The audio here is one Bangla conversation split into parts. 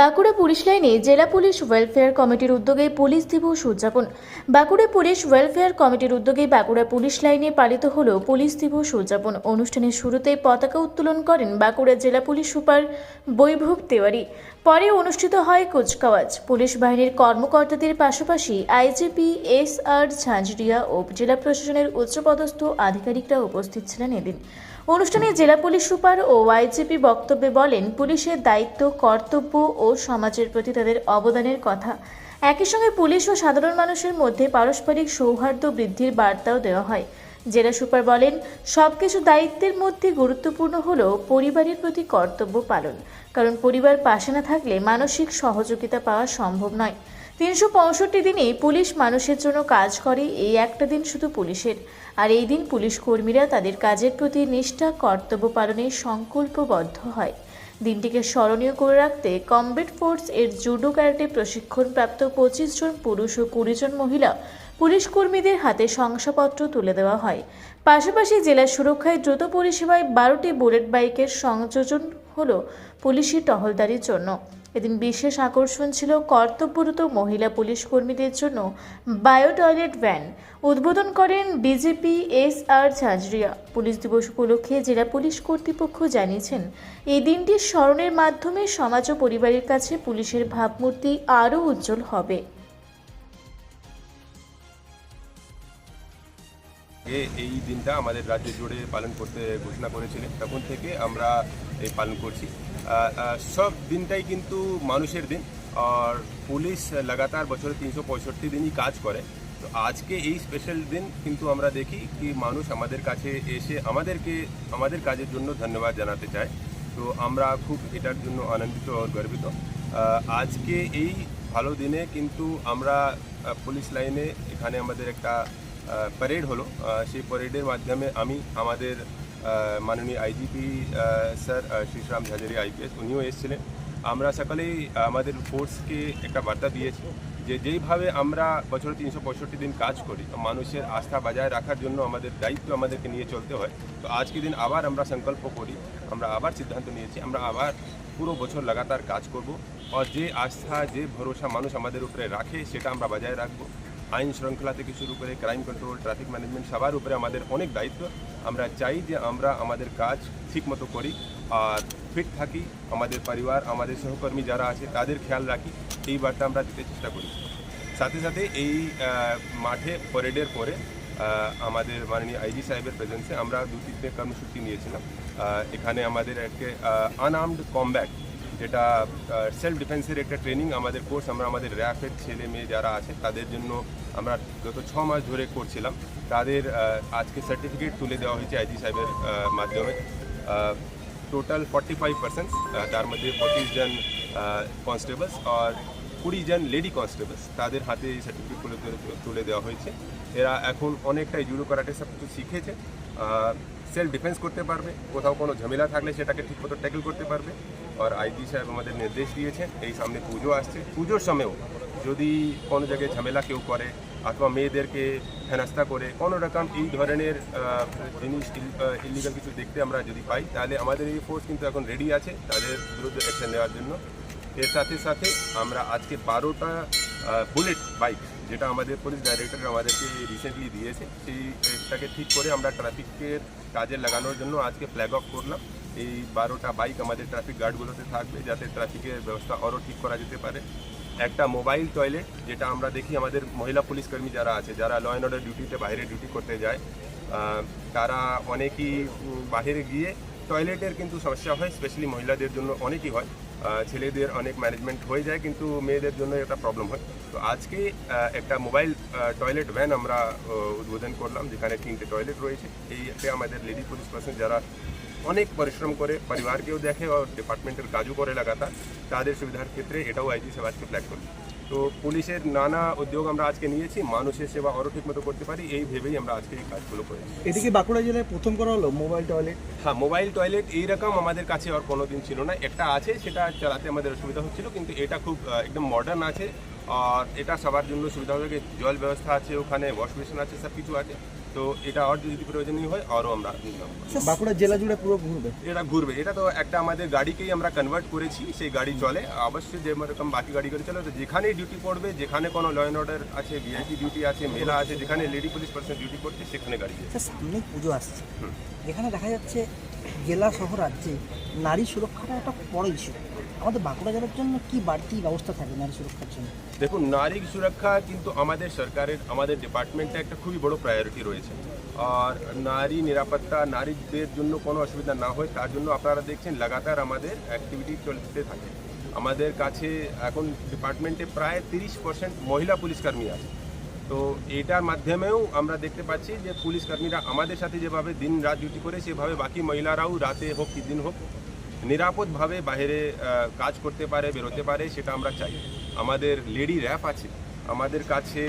বাঁকুড়া পুলিশ লাইনে জেলা পুলিশ ওয়েলফেয়ার কমিটির উদ্যোগে পুলিশ দিবস উদযাপন। বাঁকুড়া পুলিশ ওয়েলফেয়ার কমিটির উদ্যোগে বাঁকুড়া পুলিশ লাইনে পালিত হল পুলিশ দিবস উদযাপন। অনুষ্ঠানের শুরুতে পতাকা উত্তোলন করেন বাঁকুড়া জেলা পুলিশ সুপার বৈভব তেওয়ারি। পরে অনুষ্ঠিত হয় কুচকাওয়াজ। পুলিশ বাহিনীর কর্মকর্তাদের পাশাপাশি আইজিপি এস আর ঝাঁঝরিয়া ও জেলা প্রশাসনের উচ্চপদস্থ আধিকারিকরা উপস্থিত ছিলেন এদিন। অনুষ্ঠানে জেলা পুলিশ সুপার ও আইজিপি বক্তব্যে বলেন, পুলিশের দায়িত্ব, কর্তব্য ও সমাজের প্রতি তাদের অবদানের কথা। একই সঙ্গে পুলিশ ও সাধারণ মানুষের মধ্যে পারস্পরিক সৌহার্দ্য বৃদ্ধির বার্তাও দেওয়া হয়। জেলা সুপার বলেন, সবকিছু দায়িত্বের মধ্যে গুরুত্বপূর্ণ হলো পরিবারের প্রতি কর্তব্য পালন। কারণ পরিবার পাশে না থাকলে মানসিক সহযোগিতা পাওয়া সম্ভব নয়। তিনশো পঁয়ষট্টি দিনেই পুলিশ মানুষের জন্য কাজ করে, এই একটা দিন শুধু পুলিশের। আর এই দিন পুলিশ কর্মীরা তাদের কাজের প্রতি নিষ্ঠা, কর্তব্য পালনে সংকল্পবদ্ধ হয়। দিনটিকে স্মরণীয় করে রাখতে কমবেট ফোর্স এর জুডো ক্যারেটে প্রশিক্ষণপ্রাপ্ত পঁচিশ জন পুরুষ ও কুড়ি জন মহিলা পুলিশ কর্মীদের হাতে শংসাপত্র তুলে দেওয়া হয়। পাশাপাশি জেলার সুরক্ষায় দ্রুত পরিষেবায় বারোটি বুলেট বাইকের সংযোজন হল পুলিশি টহলদারির জন্য। এদিন বিশেষ আকর্ষণ ছিল কর্তব্যরত মহিলা পুলিশ কর্মীদের জন্য বায়ো টয়লেট ভ্যান। উদ্বোধন করেন BJP S R Jhajharia. Police দিবস উপলক্ষে জেলা পুলিশ কর্তৃপক্ষ জানিয়েছেন, এই দিনটির স্মরণের মাধ্যমে সমাজ ও পরিবারের কাছে পুলিশের ভাবমূর্তি আরও উজ্জ্বল হবে। এই দিনটা আমাদের রাজ্য জুড়ে পালন করতে ঘোষণা করেছিলেন। তখন থেকে আমরা এই পালন করছি। সব দিনটাই কিন্তু মানুষের দিন। আর পুলিশ লাগাতার বছরে তিনশো পঁয়ষট্টি দিনই কাজ করে। তো আজকে এই স্পেশাল দিন কিন্তু আমরা দেখি কি মানুষ আমাদের কাছে এসে আমাদেরকে, আমাদের কাজের জন্য ধন্যবাদ জানাতে চায়। তো আমরা খুব এটার জন্য আনন্দিত আর গর্বিত। আজকে এই ভালো দিনে কিন্তু আমরা পুলিশ লাইনে এখানে আমাদের একটা প্যারেড হলো। সেই প্যারেডের মাধ্যমে আমি আমাদের মাননীয় আইজিপি স্যার আহ, শ্রীরাম ঝাঝারি আইপিএস উনিও এসেছিলেন। আমরা সকালেই আমাদের ফোর্সকে একটা বার্তা দিয়েছি যে যেইভাবে আমরা বছরে তিনশো পঁয়ষট্টি দিন কাজ করি তো মানুষের আস্থা বজায় রাখার জন্য আমাদের দায়িত্ব আমাদেরকে নিয়ে চলতে হয়। তো আজকে দিন আবার আমরা সংকল্প করি আমরা আবার সিদ্ধান্ত নিয়েছি আমরা আবার পুরো বছর লাগাতার কাজ করব। আর যে আস্থা যে ভরসা মানুষ আমাদের উপরে রাখে সেটা আমরা বজায় রাখব। আইন শৃঙ্খলা থেকে শুরু করে ক্রাইম কন্ট্রোল ট্রাফিক ম্যানেজমেন্ট সবার উপরে আমাদের অনেক দায়িত্ব। আমরা চাই যে আমরা আমাদের কাজ ঠিকমতো করি আর ফিট থাকি আমাদের পরিবার, আমাদের সহকর্মী যারা আছে তাদের খেয়াল রাখি। এই বার্তা আমরা দিতে চেষ্টা করি। সাথে সাথে এই মাঠে প্যারেডের পরে আমাদের মাননীয় আইজি সাহেবের প্রেজেন্সে আমরা দু তিনটে কর্মসূচি নিয়েছিলাম। এখানে আমাদের একটা আনআর্মড কমব্যাট যেটা সেলফ ডিফেন্সের একটা ট্রেনিং আমাদের কোর্স আমরা আমাদের র্যাফের ছেলে মেয়ে যারা আছে, তাদের জন্য আমরা গত ছ মাস ধরে করছিলাম। তাদের আজকে সার্টিফিকেট তুলে দেওয়া হয়েছে আইজি সাহেবের মাধ্যমে। টোটাল ফর্টি ফাইভ পার্সেন্ট তার মধ্যে পঁচিশ জন কনস্টেবলস আর কুড়ি জন লেডি কনস্টেবলস তাদের হাতে এই সার্টিফিকেট তুলে- তুলে দেওয়া হয়েছে। এরা এখন অনেকটাই জুডো করাটে সব কিছু শিখেছে। সেলফ ডিফেন্স করতে পারবে। কোথাও কোনো ঝামেলা থাকলে সেটাকে ঠিকমতো ট্যাকেল করতে পারবে। আর আইজি সাহেব আমাদের নির্দেশ দিয়েছেন এই সামনে পুজো আসছে। পুজোর সময়ও যদি কোনো জায়গায় ঝামেলা কেউ করে অথবা মেয়েদেরকে হেনাস্তা করে, কোনো রকম এই ধরনের জিনিস ইলিগাল কিছু দেখতে আমরা যদি পাই, তাহলে আমাদের এই ফোর্স কিন্তু এখন রেডি আছে তাদের বিরুদ্ধে অ্যাকশন নেওয়ার জন্য। এর সাথে সাথে আমরা আজকে বারোটা বুলেট বাইক যেটা আমাদের পুলিশ ডাইরেক্টর আমাদেরকে রিসেন্টলি দিয়েছে সেইটাকে ঠিক করে আমরা ট্রাফিকের কাজে লাগানোর জন্য আজকে ফ্ল্যাগ অফ করলাম। এই বারোটা বাইক আমাদের ট্রাফিক গার্ডগুলোতে থাকবে, যাতে ট্রাফিকের ব্যবস্থা আরও ঠিক করা যেতে পারে। একটা মোবাইল টয়লেট যেটা আমরা দেখি আমাদের মহিলা পুলিশ কর্মী যারা আছে, যারা ল অ্যান্ড অর্ডার ডিউটিতে বাইরে ডিউটি করতে যায় তারা অনেকই বাইরে গিয়ে টয়লেটের কিন্তু সমস্যা হয় স্পেশালি মহিলাদের জন্য অনেকই হয়। ছেলেদের অনেক ম্যানেজমেন্ট হয়ে যায়, কিন্তু মেয়েদের জন্য একটা প্রবলেম হয়। তো আজকে একটা মোবাইল টয়লেট ভ্যান আমরা উদ্বোধন করলাম, যেখানে তিনটে টয়লেট রয়েছে। এইতে আমাদের লেডি পুলিশ পার্সন যারা অনেক পরিশ্রম করে, পরিবারকেও দেখে আর ডিপার্টমেন্টের কাজও করে লাগাতার, তাদের সুবিধার ক্ষেত্রে এটাও আইজি সেবা আজকে ফ্ল্যাগ করি তো পুলিশের নানা উদ্যোগ আমরা আজকে নিয়েছি মানুষের সেবা আরও ঠিক মতো করতে পারি এই ভেবেই আমরা আজকে এই কাজগুলো করেছি। এদিকে বাঁকুড়া জেলায় প্রথম করা হলো মোবাইল টয়লেট? হ্যাঁ মোবাইল টয়লেট এইরকম আমাদের কাছে আর কোনো দিন ছিল না। একটা আছে সেটা চালাতে আমাদের অসুবিধা হচ্ছিল কিন্তু এটা খুব একদম মডার্ন আছে। আর এটা সবার জন্য সুবিধা হবে জল ব্যবস্থা আছে ওখানে ওয়াশ মেশিন আছে সব কিছু আছে। তো এটা আর যদি প্রয়োজনীয় হয় আরও আমরা বাঁকুড়া জেলা জুড়ে পুরো ঘুরবে? এটা ঘুরবে। এটা তো একটা আমাদের গাড়িকেই আমরা কনভার্ট করেছি সেই গাড়ি চলে। অবশ্যই যে রকম বাকি গাড়ি করে চলে তো যেখানে ডিউটি পড়বে যেখানে কোনো ল অ্যান্ড অর্ডার আছে ভিআইপি ডিউটি আছে মেলা আছে যেখানে লেডি পুলিশ পার্সন ডিউটি করছে সেখানে গাড়ি সামনে পুজো আসছে। এখানে দেখা যাচ্ছে জেলা সহ রাজ্যে নারী সুরক্ষাটা একটা বড় ইস্যু আমাদের বাঁকুড়া জেলার জন্য কি বাড়তি ব্যবস্থা থাকে নারী সুরক্ষার জন্য? দেখুন, নারী সুরক্ষা কিন্তু আমাদের সরকারের, আমাদের ডিপার্টমেন্টে একটা খুবই বড় প্রায়োরিটি রয়েছে। আর নারী নিরাপত্তা, নারীদের জন্য কোনো অসুবিধা না হয়, তার জন্য আপনারা দেখছেন লাগাতার আমাদের অ্যাক্টিভিটি চলতে থাকে। আমাদের কাছে এখন ডিপার্টমেন্টে প্রায় তিরিশ পার্সেন্ট মহিলা পুলিশ কর্মী আছে। তো এটার মাধ্যমেও আমরা দেখতে পাচ্ছি যে পুলিশ কর্মীরা আমাদের সাথে যেভাবে দিন রাত ডিউটি করে, সেভাবে বাকি মহিলারাও রাতে হোক কি দিন হোক নিরাপদভাবে বাইরে কাজ করতে পারে, বেরোতে পারে, সেটা আমরা চাই। আমাদের লেডি র্যাপ আছে, আমাদের কাছে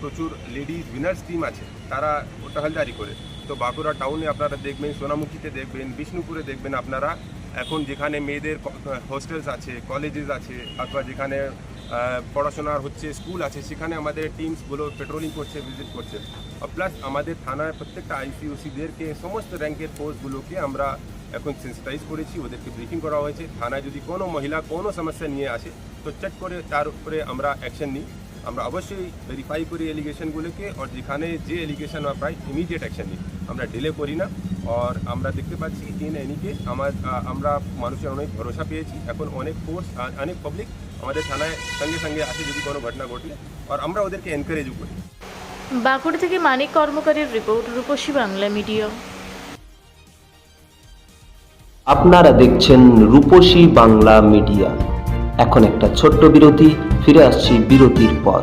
প্রচুর লেডিজ উইনার্স টিম আছে, তারা টহলদারি করে। তো বাঁকুড়া টাউনে আপনারা দেখবেন, সোনামুখীতে দেখবেন, বিষ্ণুপুরে দেখবেন আপনারা, এখন যেখানে মেয়েদের হোস্টেলস আছে, কলেজেস আছে, অথবা যেখানে পড়াশোনার হচ্ছে স্কুল আছে, সেখানে আমাদের টিমসগুলো পেট্রোলিং করছে ভিজিট করছে। প্লাস আমাদের থানার প্রত্যেকটা আইসিউসিদেরকে সমস্ত র্যাঙ্কের ফোর্সগুলোকে আমরা এখন সেন্সিটাইজ করেছি, ওদেরকে ব্রিফিং করা হয়েছে। থানায় যদি কোনো মহিলা কোনো সমস্যা নিয়ে আসে, তো চট করে, তার উপরে আমরা অ্যাকশন নিই। আমরা অবশ্যই ভেরিফাই করি এলিগেশনগুলোকে আর যেখানে যে এলিগেশন পাই ইমিডিয়েট অ্যাকশন নিই। আমরা ডিলে করি না। আর আমরা দেখতে পাচ্ছি ইন এনিকে আমার আমরা মানুষের অনেক ভরসা পেয়েছি। এখন অনেক ফোর্স অনেক পাবলিক আমাদের থানায় সঙ্গে সঙ্গে আসে যদি কোনো ঘটনা ঘটলে আর আমরা ওদেরকে এনকারেজও করি। বাঁকুড়া থেকে মানিক কর্মকারীর রিপোর্ট রূপসী বাংলা মিডিয়া। আপনারা দেখছেন রূপসী বাংলা মিডিয়া। এখন একটা ছোট্ট বিরতি ফিরে আসছি বিরতির পর।